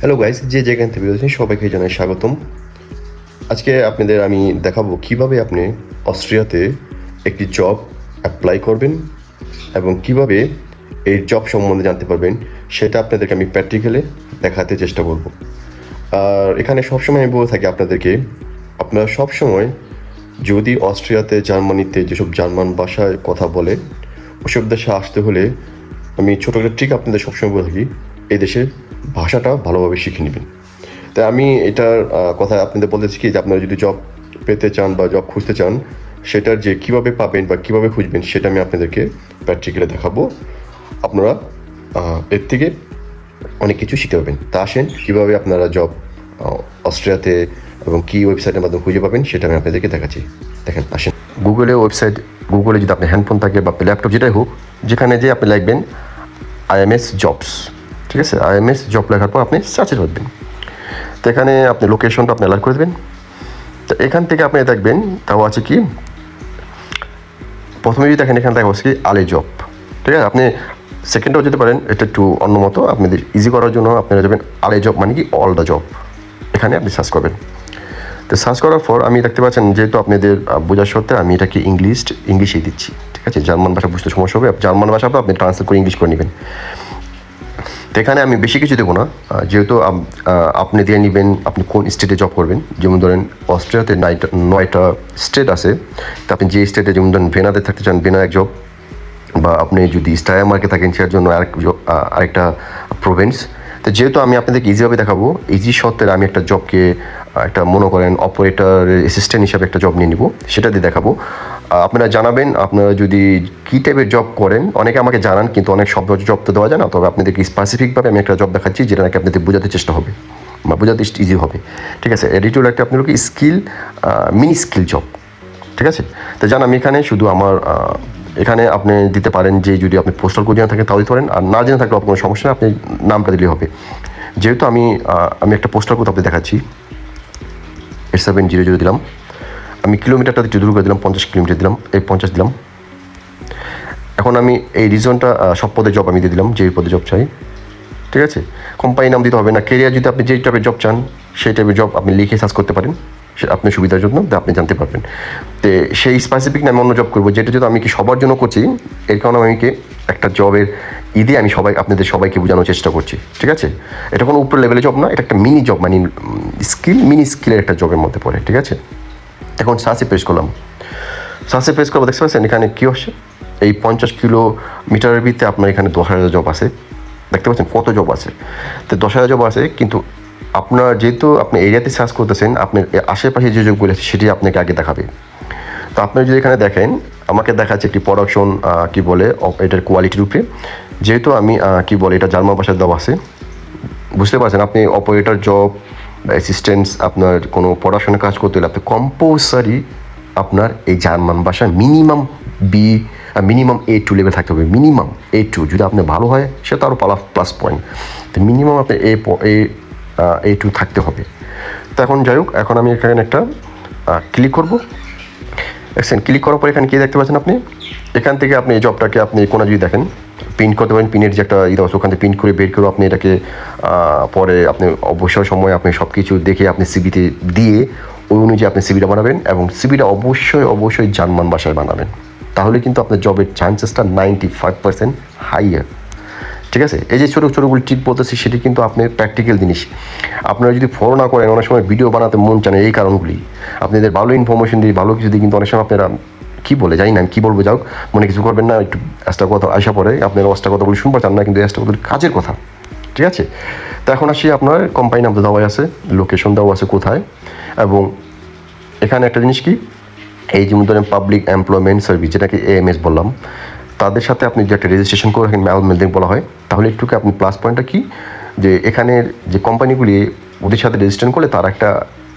Hello guys যে যেখান থেকে রয়েছেন সবাইকে জানাই স্বাগতম। আজকে আপনাদের আমি দেখাবো কীভাবে আপনি অস্ট্রিয়াতে একটি জব অ্যাপ্লাই করবেন এবং কীভাবে এই জব সম্বন্ধে জানতে পারবেন, সেটা আপনাদেরকে আমি প্র্যাকটিক্যালে দেখাতে চেষ্টা করব। আর এখানে সবসময় আমি বলে থাকি আপনাদেরকে, আপনারা সবসময় যদি অস্ট্রিয়াতে, জার্মানিতে যেসব জার্মান ভাষায় কথা বলে, ওসব দেশে আসতে হলে আমি ছোটো একটা ট্রিক আপনাদের সবসময় বলে থাকি। এই দেশের ভাষাটা ভালোভাবে শিখে নেবেন। তাই আমি এটার কথা আপনাদের বলতেছি কি যে আপনারা যদি জব পেতে চান বা জব খুঁজতে চান, সেটার যে কীভাবে পাবেন বা কীভাবে খুঁজবেন, সেটা আমি আপনাদেরকে প্র্যাকটিক্যালি দেখাবো। আপনারা এর থেকে অনেক কিছু শিখতে পারবেন। তা আসেন, কীভাবে আপনারা জব অস্ট্রিয়াতে এবং কী ওয়েবসাইটের মাধ্যমে খুঁজে পাবেন, সেটা আমি আপনাদেরকে দেখাচ্ছি। দেখেন, আসেন। গুগলে ওয়েবসাইট গুগলে যদি আপনার হ্যান্ডফোন থাকে বা ল্যাপটপ যেটাই হোক, যেখানে যে আপনি লিখবেন আইএমএস জবস ঠিক আছে? আইএমএস জব লেখার পর আপনি সার্চে করবেন তো এখানে আপনি লোকেশনটা আপনি অ্যালার্ট করে দেবেন। তো এখান থেকে আপনি দেখবেন, তাও আছে কি? প্রথমে যদি দেখেন, এখানে দেখা হচ্ছে কি? আলে জব ঠিক আছে? আপনি সেকেন্ডও যেতে পারেন, এটা একটু অন্য মতো। আপনাদের ইজি করার জন্য আপনারা যাবেন, আলে জব মানে কি? অল দ্য জব এখানে আপনি সার্চ করবেন। তো সার্চ করার পর আমি দেখতে পাচ্ছেন, যেহেতু আপনাদের বোঝার সত্ত্বে আমি এটাকে ইংলিশ ইংলিশেই দিচ্ছি। ঠিক আছে? জার্মান ভাষা বুঝতে সমস্যা হবে। জার্মান ভাষা আপনি ট্রান্সলেট করে ইংলিশ করে নেবেন। তো এখানে আমি বেশি কিছু দেবো না। যেহেতু আপনি দিয়ে নেবেন, আপনি কোন স্টেটে জব করবেন, যেমন ধরেন অস্ট্রেলিয়াতে নাইট নয়টা স্টেট আছে, তো আপনি যে স্টেটে যেমন ধরেন ভেনাতে থাকতে চান ভেনা এক জব বা আপনি যদি স্টায়ামার্কে থাকেন, সেটার জন্য আরেক আরেকটা প্রভিন্স তো যেহেতু আমি আপনাদেরকে ইজিভাবে দেখাবো ইজি সত্ত্বের আমি একটা জবকে একটা মনে করেন অপারেটর অ্যাসিস্ট্যান্ট হিসাবে একটা জব নিয়ে নিব, সেটা দিয়ে দেখাবো। আপনারা জানাবেন, আপনারা যদি কী টাইপের জব করেন, অনেকে আমাকে জানান, কিন্তু অনেক সব জব তো দেওয়া যায় না, তবে আপনাদেরকে স্পেসিফিকভাবে আমি একটা জব দেখাচ্ছি, যেটা নাকি আপনাদের বোঝাতে চেষ্টা হবে, বা বোঝাতে ইজি হবে। ঠিক আছে এডিটর একটা আপনার স্কিল মিনি স্কিল জব ঠিক আছে? তো জান, আমি এখানে শুধু আমার এখানে আপনি দিতে পারেন যে, যদি আপনি পোস্টাল কোড জেনে থাকেন তাও দিতে পারেন আর না জেনে থাকলে কোনো সমস্যা আপনি নামটা দিলেই হবে। যেহেতু আমি আমি একটা পোস্টাল কোড আপনাদের দেখাচ্ছি এইট সেভেন জিরো জিরো দিলাম। আমি কিলোমিটারটা একটু দূর করে দিলাম, পঞ্চাশ কিলোমিটার দিলাম, এই পঞ্চাশ দিলাম। এখন আমি এই রিজনটা সব পদে জব আমি দিয়ে দিলাম যে পদে জব চাই। ঠিক আছে? কোম্পানি নাম দিতে হবে না। কেরিয়ার যদি আপনি যেই টাইপের জব চান, সেই টাইপের জব আপনি লিখে সার্চ করতে পারেন। আপনার সুবিধার জন্য আপনি জানতে পারবেন। তো সেই স্পেসিফিক নামে অন্য জব করব, যেটা যদি আমি কি সবার জন্য করছি, এর কারণে আমি কি একটা জবের ঈদে আমি সবাই, আপনাদের সবাইকে বোঝানোর চেষ্টা করছি। ঠিক আছে? এটা কোনো উপর লেভেলের জব না, এটা একটা মিনি জব মানে স্কিল মিনি স্কিলের একটা জবের মধ্যে পড়ে। ঠিক আছে? এখন সার্চে প্রেস করলাম। সার্চে প্রেস করব দেখতে পাচ্ছেন, এখানে কী হচ্ছে এই পঞ্চাশ কিলোমিটারের ভিতরে আপনার এখানে দশ হাজার জব আছে। দেখতে পাচ্ছেন কত জব আছে। তো দশ হাজার জব আছে, কিন্তু আপনার যেহেতু আপনি এরিয়াতে সার্চ করতেছেন আপনার আশেপাশে যে জবগুলো আছে, সেটি আপনাকে আগে দেখাবে। তো আপনি যদি এখানে দেখেন, আমাকে দেখাচ্ছে একটি প্রোডাকশন কি বলে এটার কোয়ালিটির উপরে যেহেতু আমি কি বলে, এটা জার্মান ভাষায় দেওয়া আছে। বুঝতে পারছেন, আপনি অপারেটর জব অ্যাসিস্ট্যান্স আপনার কোনো পড়াশোনার কাজ করতে হলে আপনি কম্পালসারি আপনার এই জার্মান ভাষা minimum B minimum A two level থাকতে হবে মিনিমাম এ টু যদি আপনি ভালো হয় সেটা আরও পালা প্লাস পয়েন্ট তো মিনিমাম আপনি এ এ এ টু থাকতে হবে। তো এখন যাই হোক, এখন আমি এখানে একটা ক্লিক করব। দেখছেন ক্লিক করার পর এখানে কী দেখতে পাচ্ছেন আপনি? এখান থেকে আপনি এই জবটাকে আপনি কোনো যদি দেখেন প্রিন্ট করতে পারেন পিনের যে একটা ইয়ে ওখান থেকে প্রিন্ট করে বের করে আপনি এটাকে পরে আপনি অবসর সময় আপনি সব কিছু দেখে আপনি সিবিতে দিয়ে ওই অনুযায়ী আপনি সিবিটা বানাবেন এবং সিবিটা অবশ্যই অবশ্যই জার্মান ভাষায় বানাবেন। তাহলে কিন্তু আপনার জবের চান্সেসটা নাইনটি ফাইভ পার্সেন্ট হাইয়ার ঠিক আছে? এই যে ছোটো ছোটোগুলো টিপ বলতেছি, সেটি কিন্তু আপনার প্র্যাকটিক্যাল জিনিস। আপনারা যদি ফলো না করেন, অনেক সময় ভিডিও বানাতে মন চান এই কারণগুলি। আপনাদের ভালো ইনফরমেশন দিয়ে, ভালো কিছু দিয়ে কিন্তু অনেক সময় আপনারা কী বলে, জানি না আমি কী বলব যাও মনে কিছু করবেন না, একটু একটা কথা আসা পরে আপনারা অষ্টা কথাগুলি শুনতে চান না, কিন্তু একটা কথা কাজের কথা, ঠিক আছে? তো এখন আসি আপনার কোম্পানি নাম তো দেওয়া আছে লোকেশন দেওয়া আছে কোথায়, এবং এখানে একটা জিনিস কি, এই যেমন ধরেন পাবলিক এমপ্লয়মেন্ট সার্ভিস যেটাকে এএমএস বললাম, তাদের সাথে আপনি যে একটা রেজিস্ট্রেশন করে রাখেন ম্যাল মেলদিং বলা হয়, তাহলে একটু আপনি প্লাস পয়েন্টটা কি, যে এখানের যে কোম্পানিগুলি ওদের সাথে রেজিস্ট্রেশন করলে তার একটা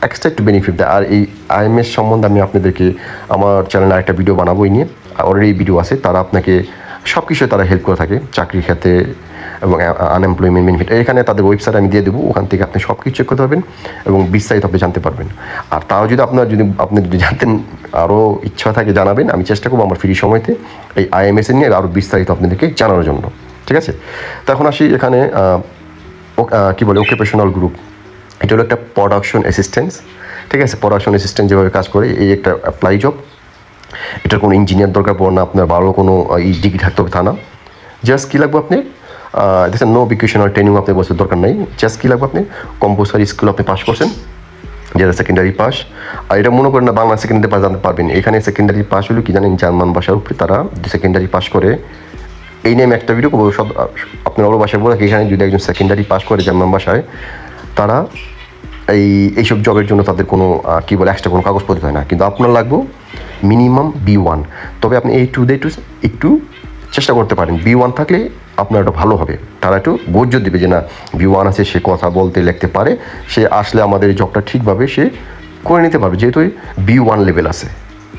এক্সট্রা একটু বেনিফিট দেয়। আর এই আইএমএস সম্বন্ধে আমি আপনাদেরকে আমার চ্যানেলে একটা ভিডিও বানাবো নিয়ে। অলরেডি ভিডিও আছে, তারা আপনাকে সব কিছু তারা হেল্প করে থাকে, চাকরির ক্ষেত্রে এবং আনএমপ্লয়মেন্ট বেনিফিট এখানে তাদের ওয়েবসাইট আমি দিয়ে দেবো, ওখান থেকে আপনি সব কিছু চেক করতে পারবেন এবং বিস্তারিত আপনি জানতে পারবেন। আর তাও যদি আপনার যদি, আপনি যদি জানতেন আরও ইচ্ছা থাকে জানাবেন, আমি চেষ্টা করব আমার ফ্রি সময়তে এই আইএমএস নিয়ে আরও বিস্তারিত আপনাদেরকে জানানোর জন্য। ঠিক আছে? তো এখন আসি এখানে কি বলে অকুপেশনাল গ্রুপ এটা হলো একটা প্রোডাকশন অ্যাসিস্ট্যান্স ঠিক আছে? প্রোডাকশন অ্যাসিস্ট্যান্ট যেভাবে কাজ করে, এই একটা অ্যাপ্লাই জব এটার কোনো ইঞ্জিনিয়ার দরকার পড়ে না, আপনার বারো কোনো এই ডিগ্রি থাকতে হবে তা না। জাস্ট কী লাগবে আপনি? দেখছেন নো ভেকেশনাল ট্রেনিং আপনি বছর দরকার নেই। জাস্ট কী লাগবে আপনি? কম্পালসারি স্কুল আপনি পাস করছেন যেটা সেকেন্ডারি পাস আর এটা মনে করেন না, বাংলা সেকেন্ডারি পাস জানতে পারবেন। এখানে সেকেন্ডারি পাস হলো কি জানেন, জার্মান ভাষার উপরে তারা সেকেন্ডারি পাস করে, এই নিয়ে আমি একটা ভিডিও করব। সব আপনার অন্য ভাষায় বলে এখানে যদি একজন সেকেন্ডারি পাস করে জার্মান ভাষায় তারা এই, এইসব জবের জন্য তাদের কোনো কী বলে এক্সট্রা কোনো কাগজপত্র হয় না। কিন্তু আপনার লাগবে মিনিমাম বি ওয়ান তবে আপনি এই টু দে একটু একটু চেষ্টা করতে পারেন। বি ওয়ান থাকলে আপনার এটা ভালো হবে। তারা একটু গোর্জ দিবে যে, না বি ওয়ান আছে, সে কথা বলতে, লিখতে পারে। সে আসলে আমাদের জবটা ঠিকভাবে সে করে নিতে পারবে, যেহেতু বি ওয়ান লেভেল আছে।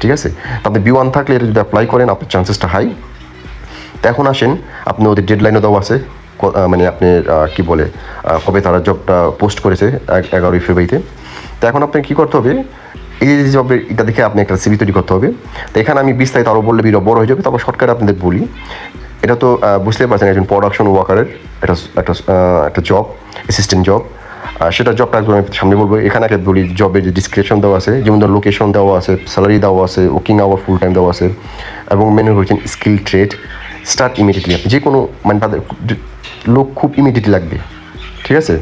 ঠিক আছে? আপনি বি ওয়ান থাকলে এটা যদি অ্যাপ্লাই করেন, আপনার চান্সেসটা হাই তো এখন আসেন, আপনি ওদের ডেডলাইনও দেওয়া আছে। মানে আপনি কি বলে কবে তারা জবটা পোস্ট করেছে এগারোই ফেব্রুয়ারিতে তো। এখন আপনাকে কী করতে হবে? এই যে জবের এটা দেখে আপনি একটা সিভি তৈরি করতে হবে। তো এখানে আমি বিস্তারিত আরও বললে ভিডিও বড় হয়ে যাবে তারপর শর্টকাট আপনাদের বলি। এটা তো আহ, বুঝতেই পারছেন একজন প্রোডাকশন ওয়ার্কারের একটা একটা একটা জব অ্যাসিস্ট্যান্ট জব সেটা জবটা একদম আমি সামনে বলব। এখানে একটা বলি জবের যে ডিসক্রিপশন দেওয়া আছে যেমন ধর লোকেশন দেওয়া আছে স্যালারি দেওয়া আছে ওয়ার্কিং আওয়ার ফুল টাইম দেওয়া আছে এবং মেনু হচ্ছেন স্কিল ট্রেড স্টার্ট ইমিডিয়েটলি আপনি যে কোনো মানে তাদের লোক খুব ইমিডিয়েটলি লাগবে, ঠিক আছে?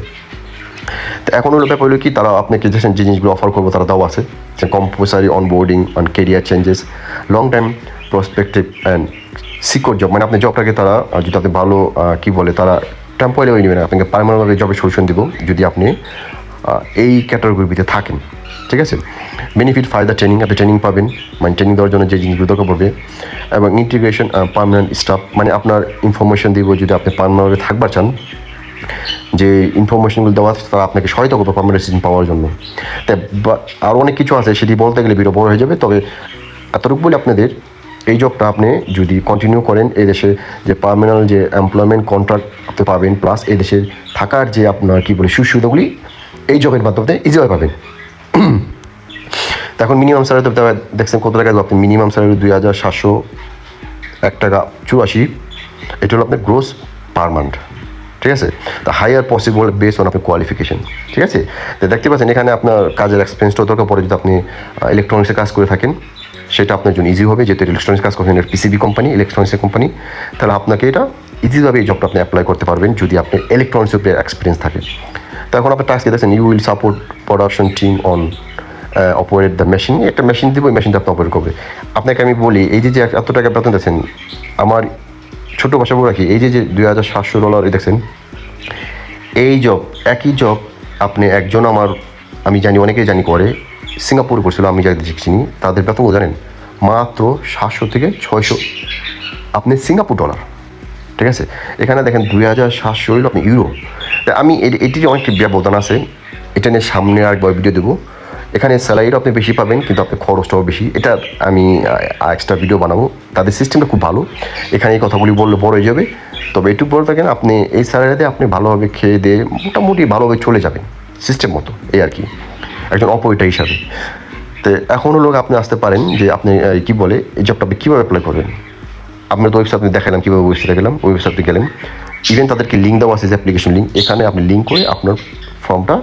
তো এখন হলো ব্যাপার হলো কি, তারা আপনাকে যে জিনিসগুলো অফার করব, তারা দাও আছে। যে compulsory onboarding on career changes long time prospective and secure job মানে আপনি জবটাকে তারা যদি আপনি ভালো কী বলে, তারা টেম্পোরারি নেবে না, আপনাকে পারমানেন্টভাবে জবের সলিউশন দিব, যদি আপনি এই ক্যাটাগরির ভিতরে থাকেন, ঠিক আছে? বেনিফিট ফায়দা ট্রেনিং আপনি ট্রেনিং পাবেন মানে ট্রেনিং দেওয়ার জন্য যে জিনিসগুলো দরকার পড়বে, এবং ইন্টিগ্রেশন পার্মানেন্ট স্টাফ মানে আপনার ইনফরমেশন দিব যদি আপনি পার্মানেন্টভাবে থাকবার চান, যে ইনফরমেশনগুলো দেওয়া তারা আপনাকে সহায়তা করবে পার্মানেন্ট রেসিডেন্ট পাওয়ার জন্য। তাই আরও অনেক কিছু আছে, সেটি বলতে গেলে ভিডিও বড় হয়ে যাবে, তবে এতটুকু বলে আপনাদের, এই জবটা আপনি যদি কন্টিনিউ করেন, এই দেশে যে পার্মানেন্ট যে এমপ্লয়মেন্ট কন্ট্রাক্ট আপনি পাবেন প্লাস এই দেশে থাকার যে আপনার কী বলে সুবিধাগুলি এই জবের মাধ্যমে ইজিভাবে পাবেন। এখন মিনিমাম স্যালারি তো দেখছেন কত টাকা আপনি মিনিমাম স্যালারি দুই হাজার সাতশো এক টাকা চুরাশি। এটা হলো আপনার গ্রোস পার মান্থ ঠিক আছে? তা হায়ার পসিবল বেস অন আপনার কোয়ালিফিকেশন ঠিক আছে? তো দেখতে পাচ্ছেন এখানে আপনার কাজের এক্সপিরিয়েন্সটাও দরকার পড়ে যদি আপনি ইলেকট্রনিক্সে কাজ করে থাকেন, সেটা আপনার জন্য ইজি হবে। যেহেতু ইলেকট্রনিক্স কাজ করছেন পিসিবি কোম্পানি ইলেকট্রনিক্সের কোম্পানি তাহলে আপনাকে এটা ইজিভাবে এই জবটা আপনি অ্যাপ্লাই করতে পারবেন যদি আপনি ইলেকট্রনিক্সের উপরে এক্সপিরিয়েন্স থাকে। তো এখন আপনার টাস্ক দেখছেন you will support production team on operate the machine একটা মেশিন দিব ওই মেশিনটা আপনি অপারেট করবে। আপনাকে আমি বলি, এই যে যে এত টাকা বেতন দিচ্ছেন আমার ছোটো ভাষা বলে রাখি, এই যে যে দুই হাজার সাতশো ডলার দেখছেন, এই জব একই জব আপনি একজন আমার, আমি জানি, অনেকেই জানি করে, সিঙ্গাপুর করছিল আমি যাদের চিনি তাদের বেতন জানেন? মাত্র সাতশো থেকে ছয়শো। আপনি সিঙ্গাপুর ডলার ঠিক আছে? এখানে দেখেন দুই হাজার সাতশো হইল আপনি ইউরো আমি এটির অনেক ব্যবধান আছে। এটা নিয়ে সামনে আর ভিডিও দেবো। এখানে স্যালারিটা আপনি বেশি পাবেন, কিন্তু আপনার খরচটাও বেশি। এটা আমি এক্সট্রা ভিডিও বানাবো। তাদের সিস্টেমটা খুব ভালো। এখানে এই কথাগুলি বললে বড় হয়ে যাবে। তবে এটুকু বলে থাকেন, আপনি এই স্যালারিতে আপনি ভালোভাবে খেয়ে দিয়ে মোটামুটি ভালোভাবে চলে যাবেন সিস্টেম মতো, এই আর কি। একজন অপরেটার হিসাবে। তো এখনও লোক আপনি আসতে পারেন যে আপনি কি বলে, এই জবটা আপনি কীভাবে অ্যাপ্লাই করবেন? আপনার তো ওয়েবসাইট আপনি দেখালাম কীভাবে ওয়েবসাইটে গেলাম ওয়েবসাইটে গেলেন। ইভেন তাদেরকে লিঙ্ক দেওয়া আছে যে অ্যাপ্লিকেশন লিঙ্ক এখানে আপনি লিঙ্ক করে আপনার ফর্মটা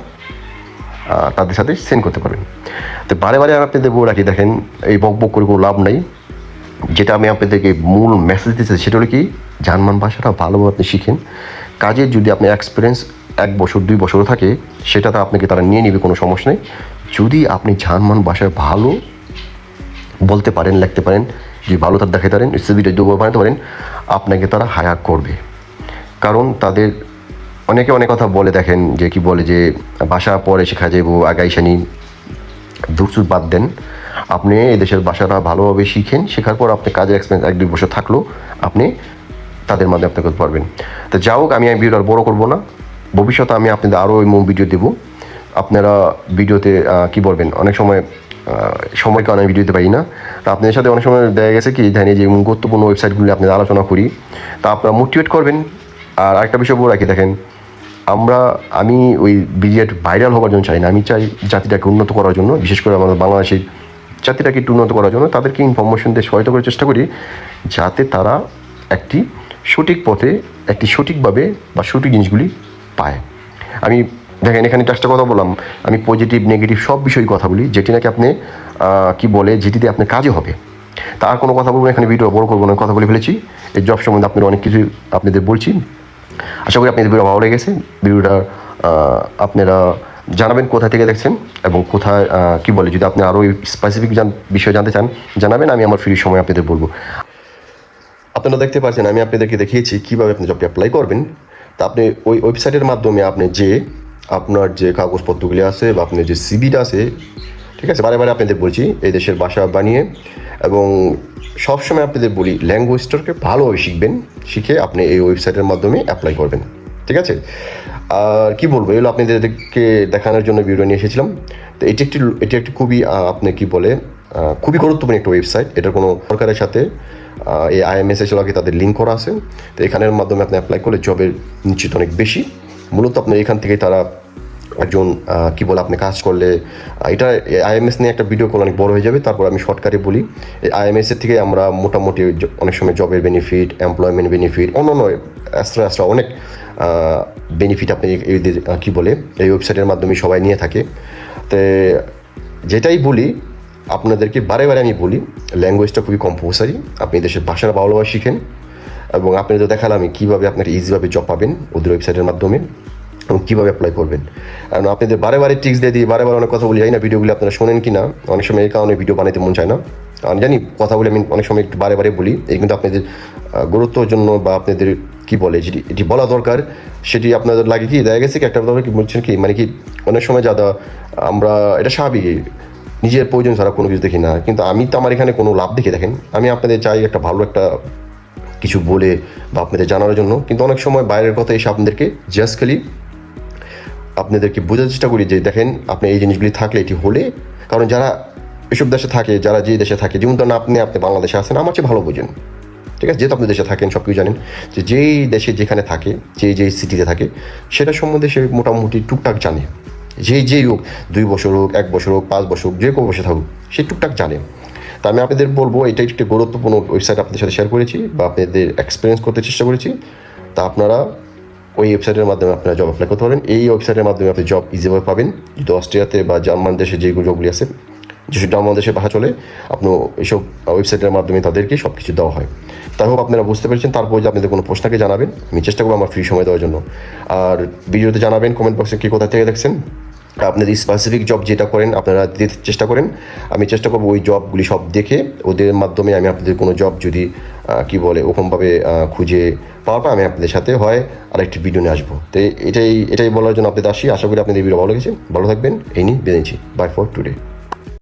তাদের সাথে সেন্ড করতে পারবেন। তো বারে বারে আমি আপনাদের বলে রাখি, দেখেন, এই বক বক করে কোনো লাভ নাই। যেটা আমি আপনাদেরকে মূল মেসেজ দিতে চাই, সেটা হলো কি, জার্মান ভাষাটা ভালোভাবে আপনি শিখেন। কাজের যদি আপনি এক্সপিরিয়েন্স এক বছর, দুই বছরও থাকে, সেটাতে আপনাকে তারা নিয়ে নেবে, কোনো সমস্যা নেই। যদি আপনি জার্মান ভাষায় ভালো বলতে পারেন, লিখতে পারেন, যদি ভালো তার দেখাতে পারেন সিভিটা বানাতে পারেন, আপনাকে তারা হায়ার করবে। কারণ তাদের অনেকে অনেক কথা বলে দেখেন যে কি বলে যে ভাষা পরে শেখা যাব আগাইশানি দুরসুর বাদ দেন। আপনি এই দেশের ভাষাটা ভালোভাবে শিখেন শেখার পর আপনি কাজের এক্সপিরিয়েন্স এক দুই বছর থাকলেও আপনি তাদের মাধ্যমে আপনি করতে পারবেন। তো যা হোক আমি ভিডিওটা বড় করব না। ভবিষ্যতে আমি আপনাদের আরও এমন ভিডিও দেবো। আপনারা ভিডিওতে কি বলবেন? অনেক সময় আহ, সময় কারণে আমি ভিডিও দিতে পারি না। তা আপনাদের সাথে অনেক সময় দেখা গেছে কি জানি যে গুরুত্বপূর্ণ ওয়েবসাইটগুলি আপনাদের আলোচনা করি। তা আপনারা মোটিভেট করবেন। আর আরেকটা বিষয় বলে রাখি, দেখেন, আমরা, আমি ওই বিরিয়াট ভাইরাল হওয়ার জন্য চাই না। আমি চাই জাতিটাকে উন্নত করার জন্য, বিশেষ করে আমাদের বাংলাদেশের জাতিটাকে একটু উন্নত করার জন্য, তাদেরকে ইনফরমেশন দিয়ে সহায়তা করার চেষ্টা করি, যাতে তারা একটি সঠিক পথে, একটি সঠিকভাবে বা সঠিক জিনিসগুলি পায়। আমি, দেখেন, এখানে একটা কথা বললাম, আমি পজিটিভ নেগেটিভ সব বিষয়ে কথা বলি, যেটি নাকি আপনি কি বলে, যেটিতে আপনার কাজে হবে। তার কোনো কথা বলব এখানে ভিডিও বড় করব না, কথা বলে ফেলেছি। এই জব সম্বন্ধে আপনাদের অনেক কিছু আপনাদের বলছি। আশা করি আপনাদের ভিডিও ভালো লেগেছে। ভিডিওটা আপনারা জানাবেন কোথা থেকে দেখছেন এবং কোথায় কি বলে। যদি আপনি আরও স্পেসিফিক বিষয় জানতে চান, জানাবেন, আমি আমার ফ্রি সময় আপনাদের বলব। আপনারা দেখতে পাচ্ছেন, আমি আপনাদেরকে দেখিয়েছি কীভাবে আপনি জবটি অ্যাপ্লাই করবেন। তা আপনি ওই ওয়েবসাইটের মাধ্যমে আপনি যে আপনার যে কাগজপত্রগুলি আছে বা আপনার যে সিবিটা আছে, ঠিক আছে? বারে বারে আপনাদের বলছি, এই দেশের বাসা বানিয়ে এবং সবসময় আপনাদের বলি ল্যাঙ্গুয়েজটাকে ভালোভাবে শিখবেন, শিখে আপনি এই ওয়েবসাইটের মাধ্যমে অ্যাপ্লাই করবেন, ঠিক আছে? আর কী বলব, এগুলো আপনাদেরকে দেখানোর জন্য ভিডিও নিয়ে এসেছিলাম। তো এটি একটি এটি একটি খুবই আপনি কি বলে খুবই গুরুত্বপূর্ণ একটা ওয়েবসাইট এটার কোনো সরকারের সাথে এই আইএমএস এর সঙ্গে তাদের লিঙ্ক করা আছে। তো এখানের মাধ্যমে আপনি অ্যাপ্লাই করলে জবের নিশ্চিত অনেক বেশি। মূলত আপনার এখান থেকে তারা একজন কি বলে আপনি কাজ করলে এটা আইএমএস নিয়ে একটা ভিডিও কল অনেক বড় হয়ে যাবে তারপর আমি শর্টকাটে বলি। এই আইএমএস এর থেকে আমরা মোটামুটি অনেক সময় জবের বেনিফিট এমপ্লয়মেন্ট বেনিফিট অন্য অন্য এক্সট্রা অনেক বেনিফিট আপনি আহ, কি বলে এই ওয়েবসাইটের মাধ্যমে সবাই নিয়ে থাকে। তো যেটাই বলি আপনাদেরকে বারে বারে আমি বলি ল্যাঙ্গুয়েজটা খুবই কম্পালসারি আপনি দেশের ভাষাটা ভালোভাবে শিখেন এবং আপনাদের দেখালাম আমি কীভাবে আপনারা ইজিভাবে জব পাবেন ওদের ওয়েবসাইটের মাধ্যমে। কীভাবে অ্যাপ্লাই করবেন। কারণ আপনাদের বারে বারে টিক্স দিয়ে দিই, বারে বারে অনেক কথা বলি যাই না ভিডিওগুলো আপনারা শোনেন কি না অনেক সময় এই কারণে ভিডিও বানাইতে মন চায় না। আমি জানি কথা বলে আমি অনেক সময় একটু বারে বারে বলি, এই কিন্তু আপনাদের গুরুত্বর জন্য বা আপনাদের কি বলে, যেটি, এটি বলা দরকার, সেটি আপনাদের লাগে কি, দেখা গেছে কি, একটা কথা কি বলছেন কি মানে কি, অনেক সময় যাদা, আমরা, এটা স্বাভাবিক নিজের প্রয়োজন ছাড়া কোনো কিছু দেখি না, কিন্তু আমি তো আমার এখানে কোনো লাভ দেখে দেখেন, আমি আপনাদের চাই একটা ভালো একটা কিছু বলে বা আপনাদের জানানোর জন্য, কিন্তু অনেক সময় বাইরের কথা এসে আপনাদেরকে জাস্ট খালি আপনাদেরকে বোঝার চেষ্টা করি যে দেখেন, আপনি এই জিনিসগুলি থাকলে এটি হলে, কারণ যারা এসব দেশে থাকে, যারা যে দেশে থাকে, যেমন ধরেন আপনি আপনি বাংলাদেশে আছেন, আমার চেয়ে ভালো বোঝেন। ঠিক আছে? যেহেতু আপনি দেশে থাকেন সব কিছু জানেন, যে যেই দেশে যেখানে থাকে যে যেই সিটিতে থাকে, সেটা সম্বন্ধে সে মোটামুটি টুকটাক জানে। যেই যেই হোক, দুই বছর হোক, এক বছর হোক, পাঁচ বছর হোক, যে কোনো বসে থাকুক, সে টুকটাক জানে। তা আমি আপনাদের বলব, এটা একটি গুরুত্বপূর্ণ ওয়েবসাইট আপনাদের সাথে শেয়ার করেছি বা আপনাদের এক্সপিরিয়েন্স করতে চেষ্টা করেছি। তা আপনারা ওই ওয়েবসাইটের মাধ্যমে আপনারা জব অ্যাপ্লাই করতে পারবেন। এই ওয়েবসাইটের মাধ্যমে আপনি জব ইজিভাবে পাবেন। যদি অস্ট্রিয়াতে বা জার্মান দেশে যে জবগুলি আছে, যেসব জার্মান দেশে ভাষা চলে, আপনি এইসব ওয়েবসাইটের মাধ্যমে তাদেরকে সব কিছু দেওয়া হয়। তাই হোক, আপনারা বুঝতে পেরেছেন, তারপর যে আপনাদের কোনো প্রশ্নকে জানাবেন। আমি চেষ্টা করব আমার ফ্রি সময় দেওয়ার জন্য। আর ভিডিওতে জানাবেন কমেন্ট বক্সে কী কোথায় থেকে দেখছেন। আপনাদের স্পেসিফিক জব যেটা করেন, আপনারা দিতে চেষ্টা করেন। আমি চেষ্টা করব ওই জবগুলি সব দেখে, ওদের মাধ্যমে আমি আপনাদের কোনো জব যদি কি বলে, ওরকমভাবে খুঁজে পাওয়াটা আমি আপনাদের সাথে হয় আর একটি ভিডিও নিয়ে আসব। তো এটাই এটাই বলার জন্য আপনাদের আসি। আশা করি আপনাদের ভিডিও ভালো লেগেছে। ভালো থাকবেন। এই নিয়ে বেঁধেছি বাই ফর টুডে